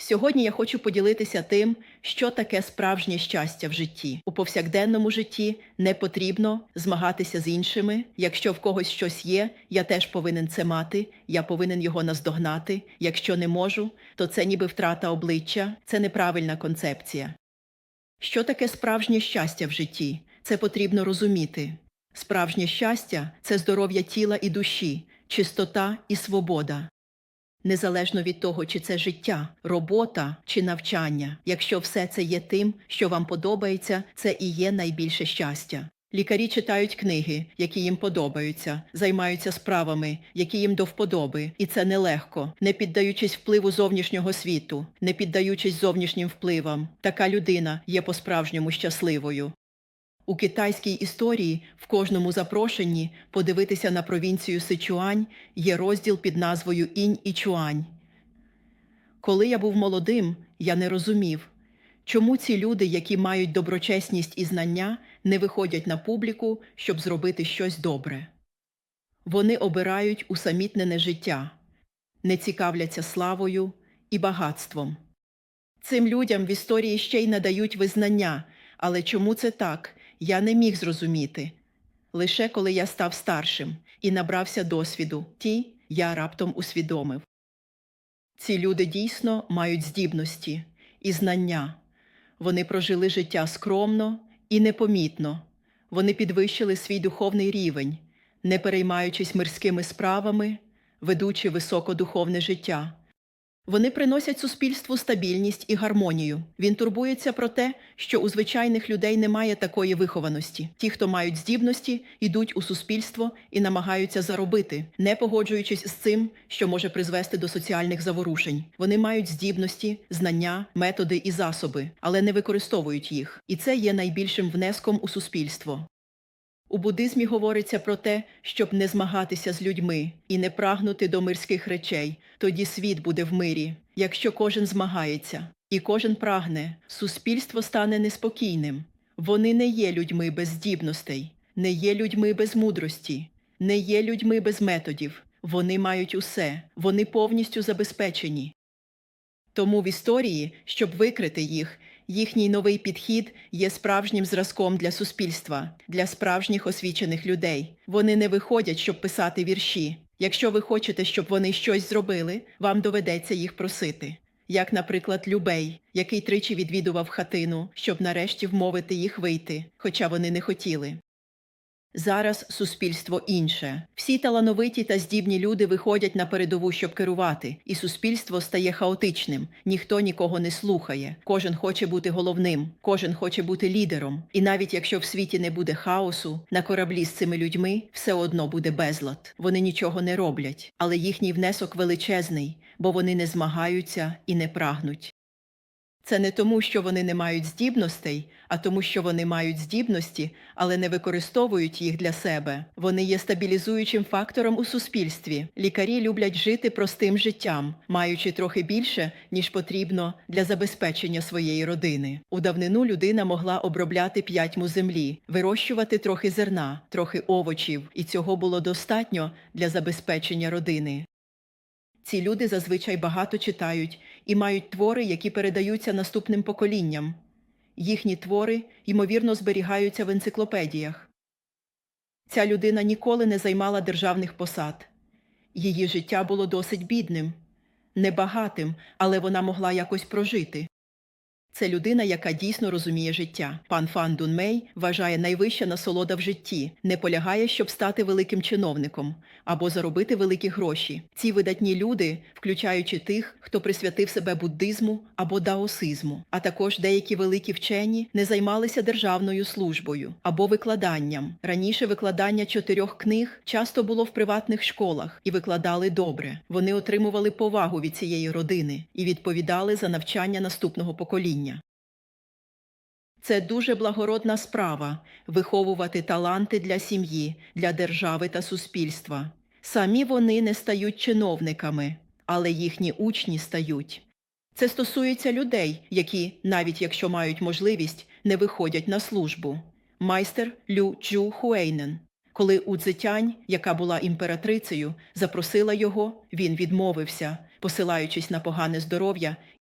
Сьогодні я хочу поділитися тим, що таке справжнє щастя в житті. У повсякденному житті не потрібно змагатися з іншими. Якщо в когось щось є, я теж повинен це мати, я повинен його наздогнати. Якщо не можу, то це ніби втрата обличчя, це неправильна концепція. Що таке справжнє щастя в житті? Це потрібно розуміти. Справжнє щастя це здоров'я тіла і душі, чистота і свобода. Незалежно від того, чи це життя, робота чи навчання, якщо все це є тим, що вам подобається, це і є найбільше щастя. Лікарі читають книги, які їм подобаються, займаються справами, які їм до вподоби, і це нелегко, не піддаючись впливу зовнішнього світу, не піддаючись зовнішнім впливам. Така людина є по-справжньому щасливою. У китайській історії в кожному запрошенні подивитися на провінцію Сичуань є розділ під назвою Інь і Чуань. Коли я був молодим, я не розумів, чому ці люди, які мають доброчесність і знання, не виходять на публіку, щоб зробити щось добре. Вони обирають усамітнене життя, не цікавляться славою і багатством. Цим людям в історії ще й надають визнання, але чому це так, я не міг зрозуміти. Лише коли я став старшим і набрався досвіду, ті я раптом усвідомив. Ці люди дійсно мають здібності і знання. Вони прожили життя скромно і непомітно. Вони підвищили свій духовний рівень, не переймаючись мирськими справами, ведучи високодуховне життя. Вони приносять суспільству стабільність і гармонію. Він турбується про те, що у звичайних людей немає такої вихованості. Ті, хто мають здібності, йдуть у суспільство і намагаються заробити, не погоджуючись з цим, що може призвести до соціальних заворушень. Вони мають здібності, знання, методи і засоби, але не використовують їх. І це є найбільшим внеском у суспільство. У буддизмі говориться про те, щоб не змагатися з людьми і не прагнути до мирських речей, тоді світ буде в мирі. Якщо кожен змагається і кожен прагне, суспільство стане неспокійним. Вони не є людьми без здібностей, не є людьми без мудрості, не є людьми без методів. Вони мають усе, вони повністю забезпечені. Тому в історії, щоб викрити їх, їхній новий підхід є справжнім зразком для суспільства, для справжніх освічених людей. Вони не виходять, щоб писати вірші. Якщо ви хочете, щоб вони щось зробили, вам доведеться їх просити. Як, наприклад, Любей, який тричі відвідував хатину, щоб нарешті вмовити їх вийти, хоча вони не хотіли. Зараз суспільство інше. Всі талановиті та здібні люди виходять на передову, щоб керувати, і суспільство стає хаотичним. Ніхто нікого не слухає. Кожен хоче бути головним, кожен хоче бути лідером. І навіть якщо в світі не буде хаосу, на кораблі з цими людьми все одно буде безлад. Вони нічого не роблять, але їхній внесок величезний, бо вони не змагаються і не прагнуть. Це не тому, що вони не мають здібностей, а тому, що вони мають здібності, але не використовують їх для себе. Вони є стабілізуючим фактором у суспільстві. Лікарі люблять жити простим життям, маючи трохи більше, ніж потрібно для забезпечення своєї родини. У давнину людина могла обробляти п'ятьму землі, вирощувати трохи зерна, трохи овочів, і цього було достатньо для забезпечення родини. Ці люди зазвичай багато читають і мають твори, які передаються наступним поколінням. Їхні твори, ймовірно, зберігаються в енциклопедіях. Ця людина ніколи не займала державних посад. Її життя було досить бідним, небагатим, але вона могла якось прожити. Це людина, яка дійсно розуміє життя. Пан Фан Дунмей вважає найвища насолода в житті, не полягає, щоб стати великим чиновником або заробити великі гроші. Ці видатні люди, включаючи тих, хто присвятив себе буддизму або даосизму, а також деякі великі вчені не займалися державною службою або викладанням. Раніше викладання чотирьох книг часто було в приватних школах і викладали добре. Вони отримували повагу від цієї родини і відповідали за навчання наступного покоління. Це дуже благородна справа виховувати таланти для сім'ї, для держави та суспільства. Самі вони не стають чиновниками, але їхні учні стають. Це стосується людей, які, навіть якщо мають можливість, не виходять на службу. Майстер Лю Джу Хуейнен. Коли Удзетянь, яка була імператрицею, запросила його, він відмовився, посилаючись на погане здоров'я